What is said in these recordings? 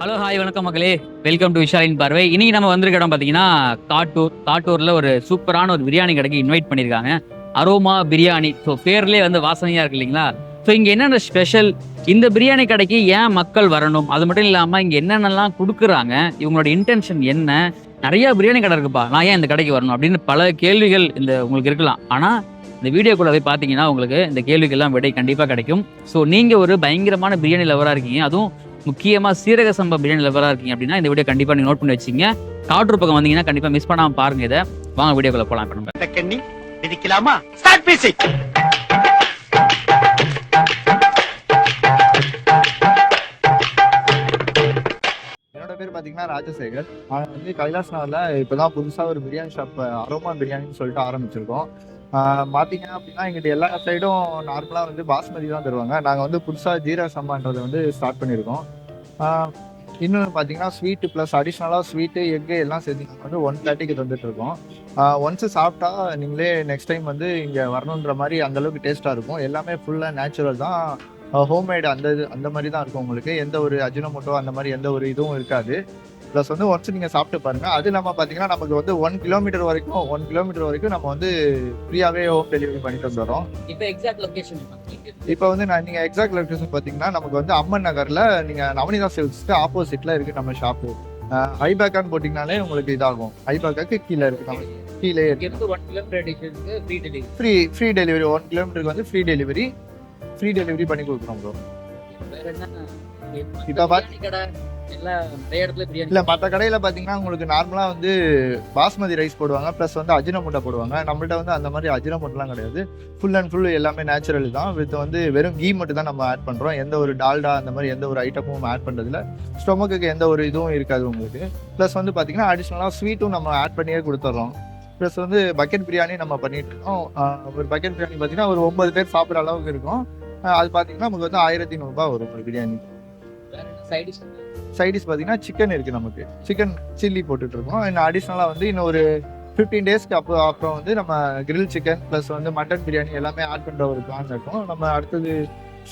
Hello hi வணக்கம் மக்களே. Welcome to விஷாலின் பார்வை இன்னைக்கு நம்ம வந்திருக்க இடம் பார்த்தீங்கன்னா காட்டூர். காட்டூரில் ஒரு சூப்பரான ஒரு பிரியாணி கடைக்கு இன்வைட் பண்ணியிருக்காங்க. அரோமா பிரியாணி. ஸோ பேர்லேயே வந்து வாசனையாக இருக்கு இல்லைங்களா? ஸோ இங்கே என்னென்ன ஸ்பெஷல் இந்த பிரியாணி கடைக்கு ஏன் மக்கள் வரணும்? அது மட்டும் இல்லாமல் இங்கே என்னென்னலாம் கொடுக்குறாங்க? இவங்களோட இன்டென்ஷன் என்ன? நிறையா பிரியாணி கடை இருக்குப்பா. நான் ஏன் இந்த கடைக்கு வரணும்? அப்படின்னு பல கேள்விகள் இந்த உங்களுக்கு இருக்கலாம். ஆனால் இந்த வீடியோக்குள்ள போய் பார்த்தீங்கன்னா உங்களுக்கு இந்த கேள்விக்கெல்லாம் விடை கண்டிப்பாக கிடைக்கும். ஸோ நீங்கள் ஒரு பயங்கரமான பிரியாணி லவராக இருக்கீங்க. அதுவும் முக்கியமா சீரக சம்பா பிரியாணி லெவலாக இருக்கீங்க அப்படின்னா இந்த வீடியோ கண்டிப்பா நீங்க நோட் பண்ணி வச்சிங்க. காட்டூர் பக்கம் வந்தீங்கன்னா கண்டிப்பா மிஸ் பண்ணாம பாருங்க இதை. வாங்க வீடியோக்குள்ள போலாம் இப்ப நம்ம. கண்ணி மிதிக்கலாமா? ஸ்டார்ட் என்னோட பேர் பார்த்தீங்கன்னா ராஜசேகர். நான் வந்து கைலாஸ் நகரில் இப்போ தான் புதுசாக ஒரு பிரியாணி ஷாப் அரோமா பிரியாணின்னு சொல்லிட்டு ஆரம்பிச்சிருக்கோம். பார்த்தீங்க அப்படின்னா எங்கிட்ட எல்லா சைடும் நார்மலாக வந்து பாஸ்மதி தான் தருவாங்க. நாங்கள் வந்து புதுசாக ஜீரா சம்பான்றதை வந்து ஸ்டார்ட் பண்ணியிருக்கோம் இன்னொன்று பார்த்தீங்கன்னா ஸ்வீட்டு ப்ளஸ் அடிஷ்னலாக ஸ்வீட்டு எக்கு எல்லாம் சேர்த்து நாங்கள் வந்து ஒன் தேர்ட்டிக்கு தந்துட்டு இருக்கோம். ஒன்ஸு சாப்பிட்டா நீங்களே நெக்ஸ்ட் டைம் வந்து இங்கே வரணுன்ற மாதிரி அந்தளவுக்கு டேஸ்ட்டாக இருக்கும். எல்லாமே ஃபுல்லாக நேச்சுரல் தான். ஹோம்மேடு அந்த இது அந்த மாதிரி தான் இருக்கும் உங்களுக்கு. எந்த ஒரு அஜினமோட்டோ அந்த மாதிரி எந்த ஒரு இதுவும் இருக்காது. ப்ளஸ் வந்து ஒன்ஸ் நீங்கள் சாப்பிட்டு பாருங்கள் அது இல்லாமல் பார்த்தீங்கன்னா நமக்கு வந்து ஒன் கிலோமீட்டர் வரைக்கும் ஒன் கிலோமீட்டர் வரைக்கும் நம்ம வந்து ஃப்ரீயாகவே ஹோம் டெலிவரி பண்ணிட்டு வந்துடுறோம். இப்போ எக்ஸாக்ட் லொக்கேஷன் இப்போ வந்து நான் நீங்கள் எக்ஸாக்ட் லொக்கேஷன் பார்த்தீங்கன்னா நமக்கு வந்து அம்மன் நகரில் நீங்கள் நவனிதா சில்க்ஸ்க்கு ஆப்போசிட்டில் இருக்குது நம்ம ஷாப்பு ஐபேக்கான்னு போட்டிங்கனாலே உங்களுக்கு இதாகும். ஐபேக்காக்கு கீழே இருக்குது நம்ம கீழே டிஸ்டன்ஸ்க்கு ஃப்ரீ ஃப்ரீ டெலிவரி ஒன் கிலோமீட்டருக்கு வந்து ஃப்ரீ டெலிவரி ஃப்ரீ டெலிவரி பண்ணி கொடுக்குறோம் ப்ரோ இப்ப பாத்- இல்ல மற்ற கடையில பாத்தீங்கன்னா உங்களுக்கு நார்மலா வந்து பாஸ்மதி ரைஸ் போடுவாங்க ப்ளஸ் வந்து அஜினமோட்டோ போடுவாங்க. நம்மள்ட்ட வந்து அந்த மாதிரி அஜினமோட்டோலாம் கிடையாது. ஃபுல் அண்ட் ஃபுல் எல்லாமே நேச்சுரல் தான். வித் வந்து வெறும் கீ மட்டும் தான் நம்ம ஆட் பண்றோம். எந்த ஒரு டால்டா அந்த மாதிரி எந்த ஒரு ஐட்டமும் ஆட் பண்றதுல ஸ்டொமக்குக்கு எந்த ஒரு இதுவும் இருக்காது உங்களுக்கு. ப்ளஸ் வந்து பாத்தீங்கன்னா அடிஷ்னலாக ஸ்வீட்டும் நம்ம ஆட் பண்ணியே கொடுத்துட்றோம் ப்ளஸ் வந்து பக்கெட் பிரியாணி நம்ம பண்ணிட்டு இருக்கோம். ஒரு பக்கெட் பிரியாணி பார்த்தீங்கன்னா ஒரு ஒன்பது பேர் சாப்பிட்ற அளவுக்கு இருக்கும். அது பார்த்தீங்கன்னா நமக்கு வந்து ஆயிரத்தி நூறுரூபா வரும் ஒரு பிரியாணி வேற என்ன சைடு சைடிஷ் பார்த்தீங்கன்னா சிக்கன் இருக்கு நமக்கு. சிக்கன் சில்லி போட்டுட்டு இருக்கோம் இன்னும் அடிஷ்னலாக வந்து இன்னும் ஒரு ஃபிஃப்டீன் டேஸ்க்கு அப்போ அப்புறம் வந்து நம்ம கிரில் சிக்கன் ப்ளஸ் வந்து மட்டன் பிரியாணி எல்லாமே ஆட் பண்ணுற ஒரு பிளான் இருக்கும். நம்ம அடுத்தது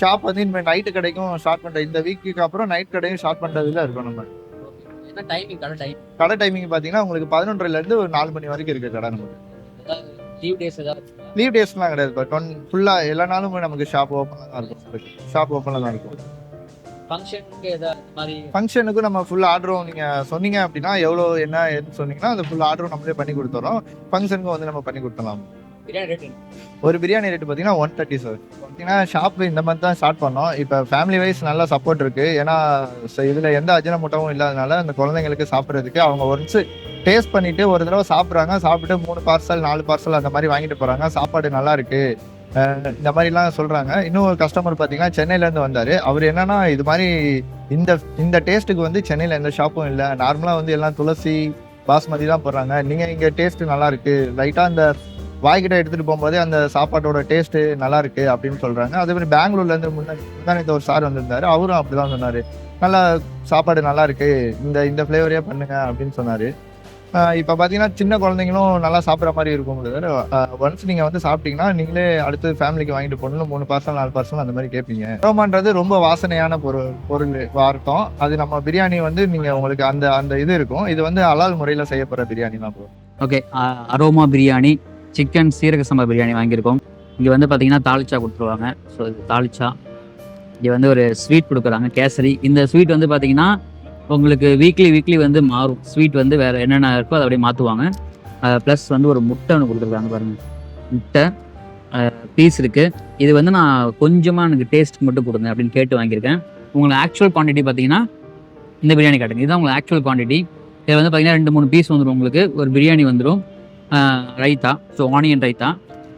ஷாப் வந்து இனிமேல் நைட்டு கடைக்கும் ஸ்டார்ட் பண்ணுற இந்த வீக்குக்கு அப்புறம் நைட் கடையும் ஸ்டார்ட் பண்ணுறதுல இருக்கும் நம்ம. டைமிங் கடை டைம் கடை டைமிங் பார்த்தீங்கன்னா உங்களுக்கு பதினொன்றரைலேருந்து ஒரு நாலு மணி வரைக்கும் இருக்கு கடை நமக்கு. லீவ் டேஸ் லீவ் டேஸ்லாம் கிடையாது. இப்போ டொன் ஃபுல்லாக எல்லா நாளுமே நமக்கு ஷாப் ஓப்பனாக தான் இருக்கும். ஷாப் ஓப்பனில் தான் இருக்கும். ஃபங்க்ஷனுக்கு ஏதாவது மாதிரி ஃபங்க்ஷனுக்கு நம்ம ஃபுல் ஆர்டரும் நீங்கள் சொன்னீங்க அப்படின்னா எவ்வளோ என்ன ஏதுன்னு சொன்னீங்கன்னா அந்த ஃபுல் ஆர்டரும் நம்மளே பண்ணி கொடுத்துறோம். ஃபங்க்ஷனுக்கு வந்து நம்ம பண்ணி கொடுத்துடலாம். பிரியாணி ரேட் ஒரு பிரியாணி ரேட் பார்த்தீங்கன்னா ஒன் தேர்ட்டி சார் பார்த்தீங்கன்னா ஷாப் இந்த மாதிரி தான் ஸ்டார்ட் பண்ணோம். இப்போ ஃபேமிலி வைஸ் நல்ல சப்போர்ட் இருக்கு. ஏன்னா இதுல எந்த அஜினமோட்டமும் இல்லாதனால அந்த குழந்தைங்களுக்கு சாப்பிட்றதுக்கு அவங்க ஒன்ஸ் டேஸ்ட் பண்ணிட்டு ஒரு தடவை சாப்பிட்றாங்க. சாப்பிட்டு மூணு பார்சல் நாலு பார்சல் அந்த மாதிரி வாங்கிட்டு போறாங்க. சாப்பாடு நல்லா இருக்கு. அஹ் இந்த மாதிரிலாம் சொல்கிறாங்க இன்னும் ஒரு கஸ்டமர் பார்த்தீங்கன்னா சென்னையிலேருந்து வந்தார். அவர் என்னன்னா இது மாதிரி இந்த இந்த டேஸ்ட்டுக்கு வந்து சென்னையில் எந்த ஷாப்பும் இல்லை. நார்மலாக வந்து எல்லாம் துளசி பாஸ்மதி தான் போடுறாங்க. நீங்கள் இங்கே டேஸ்ட்டு நல்லாயிருக்கு லைட்டாக அந்த வாய்கிட்ட எடுத்துகிட்டு போகும்போதே அந்த சாப்பாட்டோட டேஸ்ட்டு நல்லாயிருக்கு அப்படின்னு சொல்கிறாங்க அதே மாதிரி பெங்களூர்லேருந்து முன்னாடி முன்னாடி முந்தானத்து ஒரு சார் வந்திருந்தார். அவரும் அப்படி தான் சொன்னார். நல்லா சாப்பாடு நல்லாயிருக்கு இந்த இந்த ஃப்ளேவரே பண்ணுங்க அப்படின்னு சொன்னார். இப்போ பார்த்தீங்கன்னா சின்ன குழந்தைங்களும் நல்லா சாப்பிட்ற மாதிரி இருக்கும் ஒன்ஸ் நீங்கள் வந்து சாப்பிட்டீங்கன்னா நீங்களே அடுத்து ஃபேமிலிக்கு வாங்கிட்டு போகணும் மூணு பர்சன் நாலு பர்சன் அந்த மாதிரி கேட்பீங்க அரோமான்றது ரொம்ப வாசனையான பொருள் பொருள் வார்த்தம் அது நம்ம பிரியாணி வந்து நீங்கள் உங்களுக்கு அந்த அந்த இது இருக்கும். இது வந்து அலால் முறையில் செய்யப்படுற பிரியாணி தான் போகும் ஓகே அரோமா பிரியாணி சிக்கன் சீரக சம்பா பிரியாணி வாங்கியிருக்கோம். இங்கே வந்து பார்த்தீங்கன்னா தாளிச்சா கொடுத்துருவாங்க. ஸோ இது தாளிச்சா இங்கே வந்து ஒரு ஸ்வீட் கொடுக்குறாங்க கேசரி. இந்த ஸ்வீட் வந்து பார்த்தீங்கன்னா உங்களுக்கு வீக்லி வீக்லி வந்து மாறும். ஸ்வீட் வந்து வேறு என்னென்ன இருக்கோ அதை அப்படியே மாற்றுவாங்க ப்ளஸ் வந்து ஒரு முட்டை ஒன்று கொடுத்துருக்காங்க பாருங்கள் முட்டை பீஸ் இருக்குது இது வந்து நான் கொஞ்சமாக எனக்கு டேஸ்ட் மட்டும் கொடுங்க அப்படின்னு கேட்டு வாங்கியிருக்கேன். உங்களுக்கு ஆக்சுவல் குவான்டிட்டி பார்த்தீங்கன்னா இந்த பிரியாணி காட்டுங்க இதுதான் உங்களுக்கு ஆக்சுவல் குவான்டிட்டி இதில் வந்து பார்த்தீங்கன்னா ரெண்டு மூணு பீஸ் வந்துடும் உங்களுக்கு. ஒரு பிரியாணி வந்துடும் raita. So onion raita.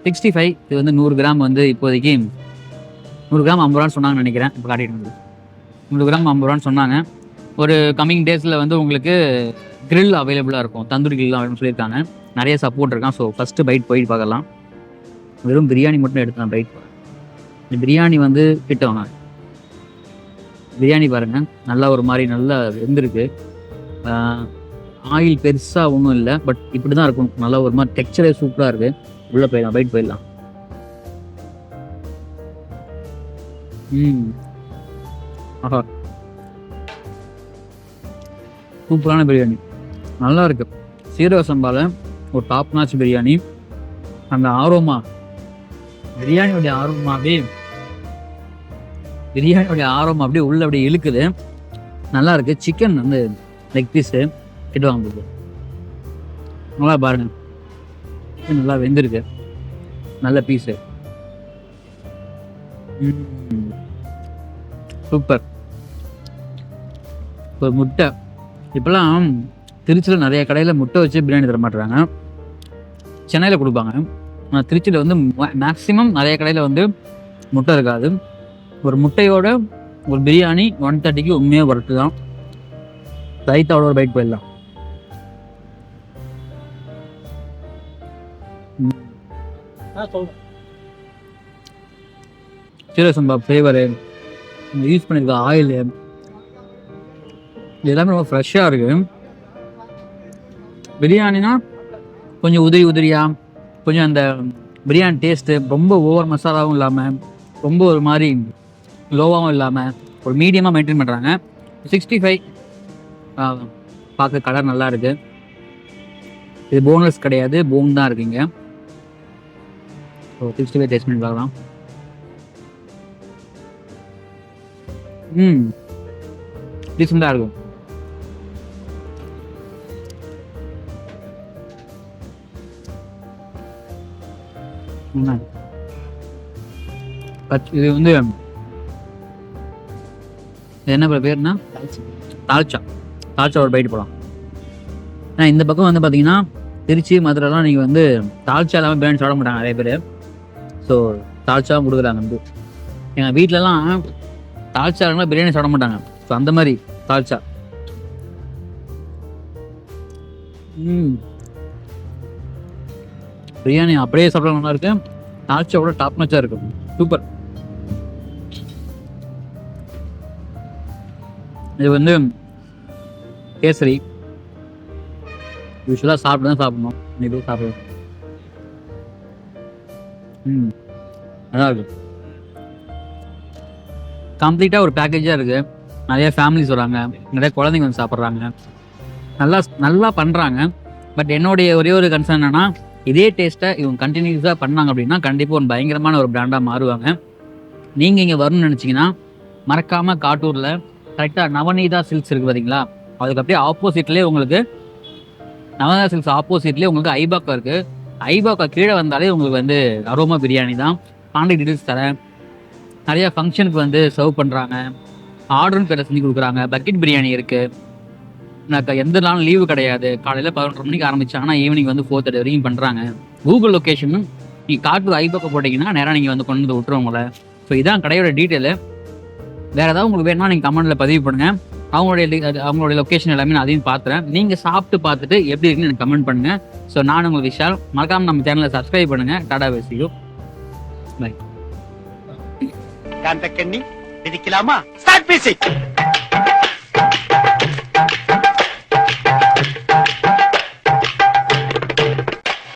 Sixty five இது வந்து நூறு கிராம் வந்து இப்போதைக்கு நூறு கிராம் ஐம்பது ரூபான்னு சொன்னாங்கன்னு நினைக்கிறேன். இப்போ காட்டிட்டு வந்து நூறு கிராம் ஐம்பது ரூபான்னு சொன்னாங்க. ஒரு கம்மிங் டேஸில் வந்து உங்களுக்கு grill அவைலபிளாக இருக்கும். தந்தூரி கிரில் அப்படின்னு சொல்லியிருக்காங்க. நிறைய சப்போர்ட் இருக்கான் ஸோ ஃபஸ்ட்டு பைட் போயிட்டு பார்க்கலாம். வெறும் பிரியாணி மட்டும் எடுத்தேன் பைட் இந்த பிரியாணி வந்து கிட்ட வாங்க பிரியாணி பாருங்கள் நல்லா ஒரு மாதிரி நல்லா வெந்திருக்கு. ஆயில் பெருசாக ஒன்றும் இல்லை. பட் இப்படி தான் இருக்கும். நல்லா ஒரு மாதிரி டெக்ஸ்சரே சூப்பராக இருக்குது உள்ளே போயிடலாம் பைட் போயிடலாம். ம். ஆஹா. சூப்பரான பிரியாணி. நல்லா இருக்கு சீரக சம்பால ஒரு டாப் நாச் பிரியாணி. அந்த ஆரோமா பிரியாணியோடைய ஆரோமா அப்படியே பிரியாணியோடைய ஆரோமா அப்படியே உள்ள அப்படியே இழுக்குது. நல்லா இருக்கு சிக்கன் வந்து லெக் பீஸு கிட்ட வாங்குது நல்லா பாருங்க. நல்லா வெந்திருக்கு. நல்ல பீஸு சூப்பர். ஒரு முட்டை. இப்போலாம் திருச்சியில் நிறைய கடையில் முட்டை வச்சு பிரியாணி தர மாட்டுறாங்க. சென்னையில் கொடுப்பாங்க. ஆனால் திருச்சியில் வந்து மேக்ஸிமம் நிறைய கடையில் வந்து முட்டை இருக்காது. ஒரு முட்டையோட ஒரு பிரியாணி ஒன் தேர்ட்டிக்கு உண்மையாக ஒர்த்து தான். ரைத்தாவோட ஒரு பைக் போயிடலாம். சீரக சம்பா ஃப்ளேவரு யூஸ் பண்ணியிருக்க ஆயிலு இது எல்லாமே ரொம்ப ஃப்ரெஷ்ஷாக இருக்கு. பிரியாணினா கொஞ்சம் உதிரி உதிரியாக கொஞ்சம் அந்த பிரியாணி டேஸ்ட்டு ரொம்ப ஓவர் மசாலாவும் இல்லாமல் ரொம்ப ஒரு மாதிரி லோவாகவும் இல்லாமல் ஒரு மீடியமாக மெயின்டைன் பண்ணுறாங்க சிக்ஸ்டி ஃபைவ் பார்க்க கலர் நல்லா இருக்கு. இது போனஸ் கிடையாது போன் தான் இருக்குங்க ஸோ சிக்ஸ்டி ஃபைவ் டேஸ்ட் பண்ணி பார்க்கலாம். ம். டீசெண்டாக இருக்கும். பச்- இது வந்து என்ன பே- பேருனா தால்ச்சா தால்ச்சா ஒரு பைட்டு போகலாம் ஆனால் இந்த பக்கம் வந்து பார்த்தீங்கன்னா திருச்சி மதுரைலாம் நீங்கள் வந்து தால்ச்சா இல்லாமல் பிரியாணி சாப்பிட மாட்டாங்க நிறைய பேர். ஸோ தால்ச்சாவும் கொடுக்குறாங்க வந்து. எங்கள் வீட்டிலலாம் தால்ச்சா இல்லைனா பிரியாணி சாப்பிட மாட்டாங்க. ஸோ அந்த மாதிரி தால்ச்சா ம். பிரியாணி அப்படியே சாப்பிட நல்லா இருக்கு. தால்ச்சாவோட டாப் நச்சா இருக்கும் சூப்பர் இது வந்து கேசரி. யூஸ்வலாக சாப்பிட்டு தான் சாப்பிடணும். நீ சாப்பிடுவோம் ம். நல்லா இருக்கு. கம்ப்ளீட்டாக ஒரு பேக்கேஜாக இருக்குது நிறைய ஃபேமிலிஸ் வராங்க. நிறைய குழந்தைங்க வந்து சாப்பிட்றாங்க. நல்லா நல்லா பண்ணுறாங்க பட் என்னுடைய ஒரே ஒரு கன்சர்ன் என்னென்னா இதே டேஸ்ட்டை இவங்க கண்டினியூஸாக பண்ணாங்க அப்படின்னா கண்டிப்பாக ஒரு பயங்கரமான ஒரு பிராண்டாக மாறுவாங்க. நீங்கள் இங்கே வரணும்னு நினச்சிங்கன்னா மறக்காமல் காட்டூரில் கரெக்டாக நவநீதா சில்க்ஸ் இருக்குது பார்த்தீங்களா அதுக்கு அப்படியே ஆப்போசிட்லேயே உங்களுக்கு நவநீதா சில்க்ஸ் ஆப்போசிட்லேயே உங்களுக்கு ஐபாக்கா இருக்குது ஐபாக்கா கீழே வந்தாலே உங்களுக்கு வந்து அரோமா பிரியாணி தான். கான்டாக்ட் டீட்டெயில்ஸ் தரேன். நிறையா ஃபங்க்ஷனுக்கு வந்து சர்வ் பண்ணுறாங்க ஆர்டரும் பேரை செஞ்சு கொடுக்குறாங்க. பக்கெட் பிரியாணி இருக்குது எனக்கு எந்த நாளும் லீவு கிடையாது. காலையில் பதினொன்று மணிக்கு ஆரம்பிச்சாங்கன்னா ஈவினிங் வந்து ஃபோர் தேர்ட்டி வரைக்கும் பண்ணுறாங்க கூகுள் லொக்கேஷனும் நீங்கள் காட்டு ஐபக்கம் போட்டிங்கன்னா நேராக நீங்கள் வந்து கொண்டு வந்து விட்டுருவோம் உங்களை. ஸோ இதான் கடையோட டீட்டெயிலு வேறு ஏதாவது உங்களுக்கு வேணும்னா நீங்கள் கமெண்ட்டில் பதிவு பண்ணுங்கள் அவங்களுடைய அது- அவங்களுடைய லொக்கேஷன் எல்லாமே நான் அதையும் பார்த்துறேன் நீங்கள் சாப்பிட்டு பார்த்துட்டு எப்படி இருக்குன்னு எனக்கு கமெண்ட் பண்ணுங்கள் ஸோ நான் உங்கள் விஷால். மறக்காமல் நம்ம சேனலை சப்ஸ்கிரைப் பண்ணுங்கள் டாடா பேசியும் காந்த கண்ணி விதிக்கலாமா? ஸ்டார்ட் பேசி.